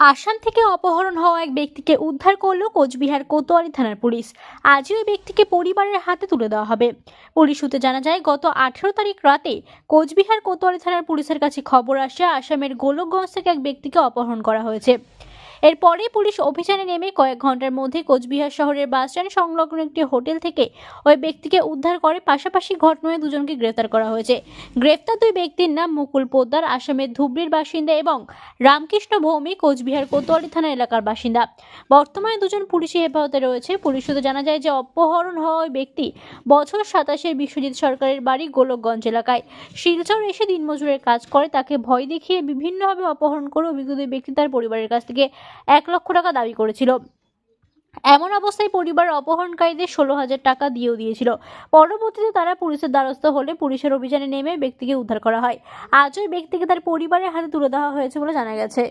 আসাম থেকে অপহরণ হওয়া এক ব্যক্তিকে উদ্ধার করল কোচবিহার কোতোয়ারি থানার পুলিশ। আজই ওই ব্যক্তিকে পরিবারের হাতে তুলে দেওয়া হবে। পুলিশ সূত্রে জানা যায়, গত আঠেরো তারিখ রাতে কোচবিহার কোতোয়ারি থানার পুলিশের কাছে খবর আসে আসামের গোলকগঞ্জ থেকে এক ব্যক্তিকে অপহরণ করা হয়েছে। এরপরে পুলিশ অভিযানে নেমে কয়েক ঘণ্টার মধ্যে কোচবিহার শহরের বাসস্ট্যান্ড সংলগ্ন একটি হোটেল থেকে ওই ব্যক্তিকে উদ্ধার করে পাশাপাশি ঘটনায় দুজনকে গ্রেফতার করা হয়েছে। গ্রেফতার দুই ব্যক্তির নাম মুকুল পোদ্দার, আসামের ধুবড়ির বাসিন্দা এবং রামকৃষ্ণ ভৌমিক কোচবিহার কোতোয়ালি থানা এলাকার বাসিন্দা। বর্তমানে দুজন পুলিশি হেফাজতে রয়েছে। পুলিশ সূত্রে জানা যায় যে অপহরণ হওয়া ওই ব্যক্তি বছর সাতাশের বিশ্বজিৎ সরকারের বাড়ি গোলকগঞ্জ এলাকায়। শিলচর এসে দিনমজুরের কাজ করে, তাকে ভয় দেখিয়ে বিভিন্নভাবে অপহরণ করে অভিজ্ঞ ব্যক্তি তার পরিবারের কাছ থেকে এক লক্ষ টাকা দাবি করেছিল। এমন অবস্থায় পরিবার অপহরণকারীদের ষোলো হাজার টাকা দিয়েও দিয়েছিল। পরবর্তীতে তারা পুলিশের দ্বারস্থ হলে পুলিশের অভিযানে নেমে ব্যক্তিকে উদ্ধার করা হয়। আজ ওই ব্যক্তিকে তার পরিবারের হাতে তুলে দেওয়া হয়েছে বলে জানা গেছে।